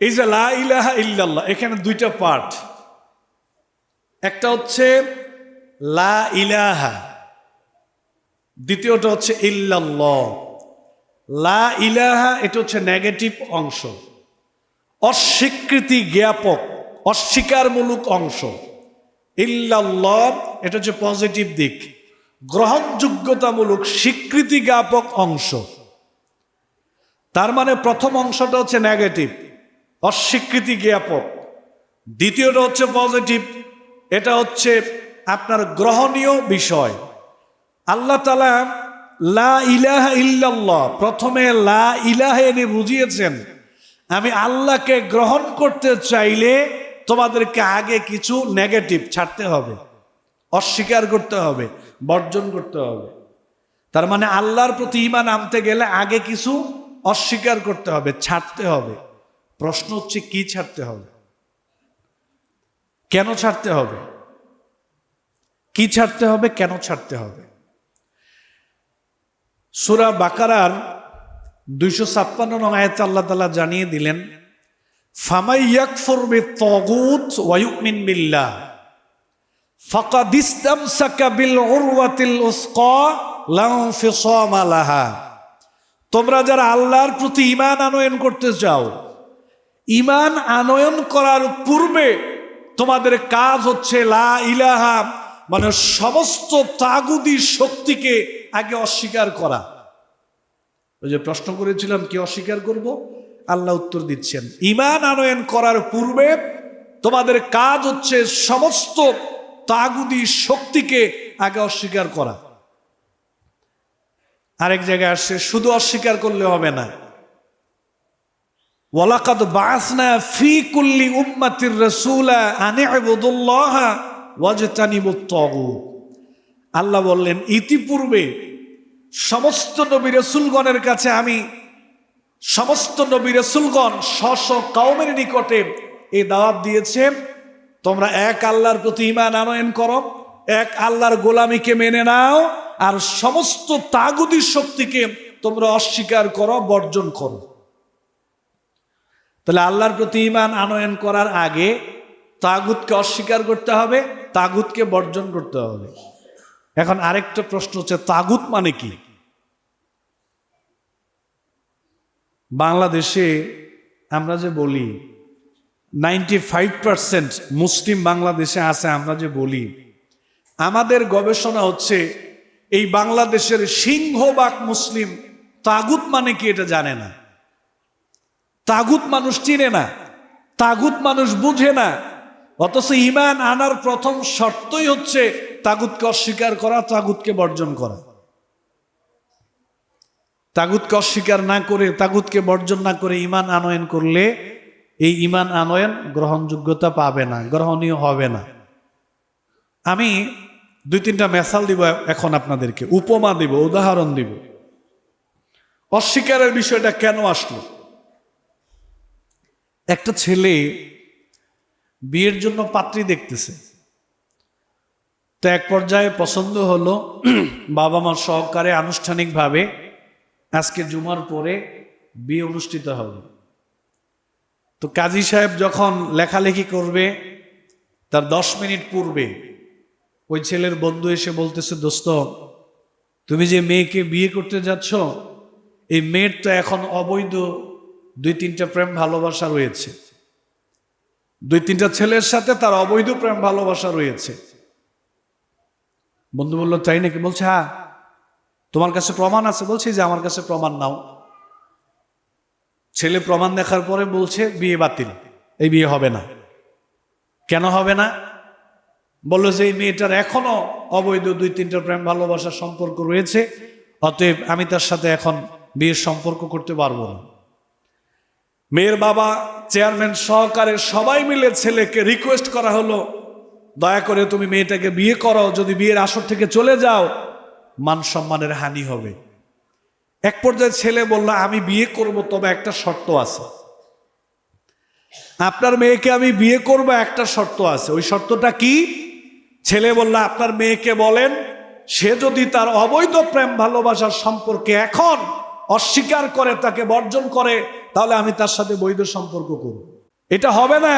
এই যে লা ইলাহা ইল্লাল্লাহ, এখানে দুইটা পার্ট একটা হচ্ছে লা ইলাহা, দ্বিতীয়টা হচ্ছে ইল্লাল্লাহ। লা ইলাহা, এটা হচ্ছে নেগেটিভ অংশ। অস্বীকৃতি জ্ঞাপক, অস্বীকারমূলক অংশ। ইল্লাল্লাহ, এটা হচ্ছে পজিটিভ দিক। গ্রহণযোগ্যতামূলক, স্বীকৃতি জ্ঞাপক অংশ। তার মানে প্রথম অংশটা হচ্ছে নেগেটিভ অস্বীকৃতি জ্ঞাপক। দ্বিতীয়টা হচ্ছে পজিটিভ এটা হচ্ছে আপনার গ্রহণীয় বিষয়। আল্লাহ তালা লা ইলাহা ইল্লাল্লাহ, প্রথমে লা ইলাহা এনে বুঝিয়েছেন, আমি আল্লাহকে গ্রহণ করতে চাইলে তোমাদেরকে আগে কিছু নেগেটিভ ছাড়তে হবে, অস্বীকার করতে হবে, বর্জন করতে হবে। তার মানে আল্লাহর প্রতি ইমান আনতে গেলে আগে কিছু অস্বীকার করতে হবে, ছাড়তে হবে। প্রশ্ন হচ্ছে, কি ছাড়তে হবে? কেন ছাড়তে হবে? কি ছাড়তে হবে, কেন ছাড়তে হবে? সুরা বাকারার দুইশো ছাপ্পান্ন নং আয়াতে আল্লাহ তালা জানিয়ে দিলেন ফামাইয়াকফুর বিত্তাগুত ওয়ায়ুমিন বিল্লাহ, ফাকাদ ইসতামসাকা বিল উরওয়াতিল উসকা লা ইনফিসামা লাহা, তোমরা যারা আল্লাহর প্রতি ইমান আনয়ন করতে চাও ঈমান আনয়ন করার পূর্বে তোমাদের কাজ হচ্ছে লা ইলাহা মানে সমস্ত তাগুদি শক্তিকে আগে অস্বীকার করা। ওই যে প্রশ্ন করেছিলাম, কি অস্বীকার করব? আল্লাহ উত্তর দিচ্ছেন, ইমান আনয়ন করার পূর্বে তোমাদের কাজ হচ্ছে সমস্ত তাগুদি শক্তিকে আগে অস্বীকার করা। আরেক জায়গায় আসছে, শুধু অস্বীকার করলে হবে না। ওয়ালাকাদ বাসনা ফি কুল্লি উম্মাতির রাসূলা আনি ইবুদুল্লাহ ওয়াজতানিবুত তাগুত। আল্লাহ বললেন, ইতিপূর্বে সমস্ত নবী রসুলগণের কাছে আমি সমস্ত নবী রসুলগণ স্ব কওমের নিকটে এই দাওয়াত দিয়েছে তোমরা এক আল্লাহর প্রতি ইমান আনয়ন করো, এক আল্লাহর গোলামীকে মেনে নাও, আর সমস্ত তাগুদি শক্তিকে তোমরা অস্বীকার করো, বর্জন করো। তাহলে আল্লাহর প্রতি ইমান আনয়ন করার আগে তাগুতকে অস্বীকার করতে হবে, তাগুতকে বর্জন করতে হবে। এখন আরেকটা প্রশ্ন হচ্ছে, তাগুত মানে কি? বাংলাদেশে আমরা যে বলি নাইনটি ফাইভ পার্সেন্ট মুসলিম বাংলাদেশে আছে আমরা যে বলি, আমাদের গবেষণা হচ্ছে এই বাংলাদেশের সিংহবাগ মুসলিম তাগুত মানে কি এটা জানে না। তাগুত মানুষ চিনে না, তাগুত মানুষ বুঝে না। অথচ ইমান আনার প্রথম শর্তই হচ্ছে তাগুতকে অস্বীকার করা, তাগুতকে বর্জন করা। তাগুতকে অস্বীকার না করে, তাগুতকে বর্জন না করে ইমান আনয়ন করলে এই ইমান আনয়ন গ্রহণযোগ্যতা পাবে না, গ্রহণীয় হবে না। আমি দুই তিনটা মেসাল দিব এখন আপনাদেরকে, উপমা দিব, উদাহরণ দিব। অস্বীকারের বিষয়টা কেন আসলো? একটা ছেলে বিয়ের জন্য পাত্রী দেখতেছে। তো এক পর্যায়ে পছন্দ হলো বাবা মার সহকারে আনুষ্ঠানিকভাবে আজকে জুমার পরে বিয়ে অনুষ্ঠিত হবে। তো কাজী সাহেব যখন লেখালেখি করবে, তার দশ মিনিট পূর্বে ওই ছেলের বন্ধু এসে বলতেছে, দোস্ত, তুমি যে মেয়েকে বিয়ে করতে যাচ্ছ, এই মেয়ের তো এখন অবৈধ দুই তিনটা প্রেম ভালোবাসা রয়েছে। দুই তিনটা ছেলের সাথে তার অবৈধ প্রেম ভালোবাসা রয়েছে। বন্ধু বলল, তাই নাকি? বলছে হ্যাঁ তোমার কাছে প্রমাণ আছে। বলছি যে আমার কাছে প্রমাণ নাও। ছেলে প্রমাণ দেখার পরে বলছে, বিয়ে বাতিল, এই বিয়ে হবে না। কেন হবে না? বলল যে, এই মেয়েটার এখনও অবৈধ দুই তিনটা প্রেম ভালোবাসার সম্পর্ক রয়েছে, অতএব আমি তার সাথে এখন বিয়ের সম্পর্ক করতে পারব না। মেয়ের বাবা চেয়ারম্যান সহকারে সবাই মিলে ছেলেকে রিকোয়েস্ট করা হলো, দয়া করে তুমি মেয়েটাকে বিয়ে করো, যদি বিয়ের আসর থেকে চলে যাও, মান সম্মানের হানি হবে। এক পর্যায়ে ছেলে বলল, আমি বিয়ে করব, তবে একটা শর্ত আছে। আপনার মেয়েকে আমি বিয়ে করব, একটা শর্ত আছে। ওই শর্তটা কি? ছেলে বলল, আপনার মেয়েকে বলেন, সে যদি তার অবৈধ প্রেম ভালোবাসার সম্পর্কে এখন অস্বীকার করে, তাকে বর্জন করে তাহলে আমি তার সাথে বৈধ সম্পর্ক করব। এটা হবে না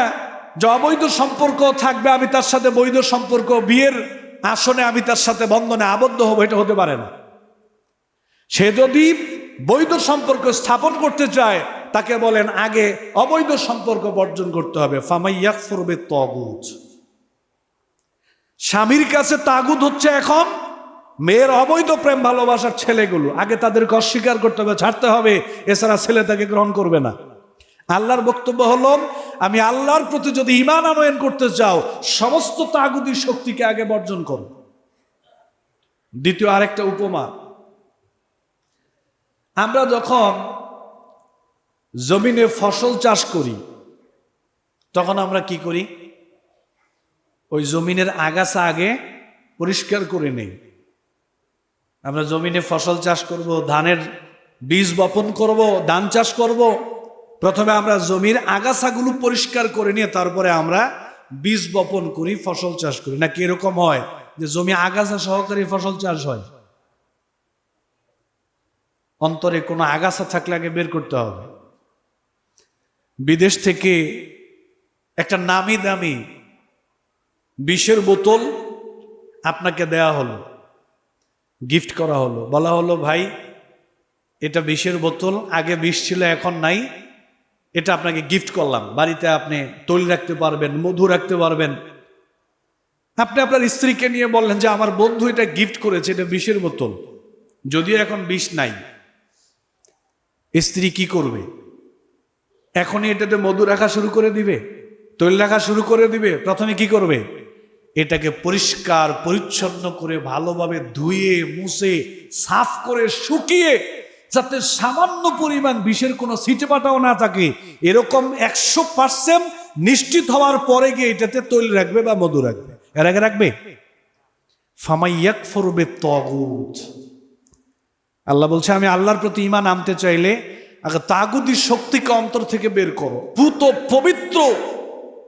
যে অবৈধ সম্পর্ক থাকবে, আমি তার সাথে বৈধ সম্পর্ক, বিয়ের আসনে আমি তার সাথে বন্ধনে আবদ্ধ হব, এটা হতে পারে না। সে যদি বৈধ সম্পর্ক স্থাপন করতে চায়, তাকে বলেন, আগে অবৈধ সম্পর্ক বর্জন করতে হবে। ফামাইয়াক ফরবে তগুজ স্বামীর কাছে তাগুদ হচ্ছে এখন মেয়ের অবৈধ প্রেম ভালোবাসার ছেলেগুলো, আগে তাদেরকে অস্বীকার করতে হবে, ছাড়তে হবে, এছাড়া ছেলে তাকে গ্রহণ করবে না। আল্লাহর বক্তব্য হলো, আমি আল্লাহর প্রতি যদি ইমান আনয়ন করতে চাও, সমস্ত তাগুদি শক্তিকে আগে বর্জন করো। দ্বিতীয় আরেকটা উপমা। আমরা যখন জমিনে ফসল চাষ করি, তখন আমরা কি করি? ওই জমিনের আগাছা আগে পরিষ্কার করে নেই। আমরা জমিনে ফসল চাষ করব, ধানের বীজ বপন করব, ধান চাষ করব। প্রথমে আমরা জমির আগাছাগুলো পরিষ্কার করে নিয়ে তারপরে আমরা বীজ বপন করি, ফসল চাষ করি। নাকি এরকম হয় যে জমি আগাছা সহকারী ফসল চাষ হয়? অন্তরে কোনো আগাছা থাকলে আগে বের করতে হবে। বিদেশ থেকে একটা নামি দামি বিষের বোতল আপনাকে দেয়া হলো। গিফট করা হলো। বলা হলো, ভাই, এটা বিষের বোতল, আগে বিষ ছিল, এখন নাই। এটা আপনাকে গিফট করলাম। বাড়িতে আপনি তৈল রাখতে পারবেন, মধু রাখতে পারবেন। আপনি আপনার স্ত্রীকে নিয়ে বললেন যে, আমার বন্ধু এটা গিফট করেছে, এটা বিষের বোতল। যদিও এখন বিষ নাই। স্ত্রী কি করবে? এখনই এটাতে মধু রাখা শুরু করে দিবে? তৈল রাখা শুরু করে দিবে? প্রথমে কি করবে? এটাকে পরিষ্কার, পরিচ্ছন্ন করে ভালোভাবে ধুয়ে, মুছে, সাফ করে, শুকিয়ে, যাতে সামান্য পরিমাণ বিষের কোনো সিটে পাটাও না থাকে, এরকম একশো পার্সেন্ট নিশ্চিত হওয়ার পরে গিয়ে এটাতে তৈল রাখবে বা মধু রাখবে। এর আগে রাখবে? ফামাইয়াক ফরবে তগুত আল্লাহ বলছে, আমি আল্লাহর প্রতি ইমান আনতে চাইলে আগে তাগুদি শক্তিকে অন্তর থেকে বের করো। পুত পবিত্র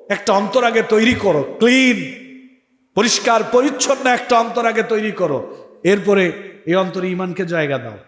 একটা অন্তর আগে তৈরি করো। ক্লিন পরিষ্কার পরিচ্ছন্ন একটা অন্তর আগে তৈরি করো। এরপরে এই অন্তরে ইমানকে জায়গা দাও।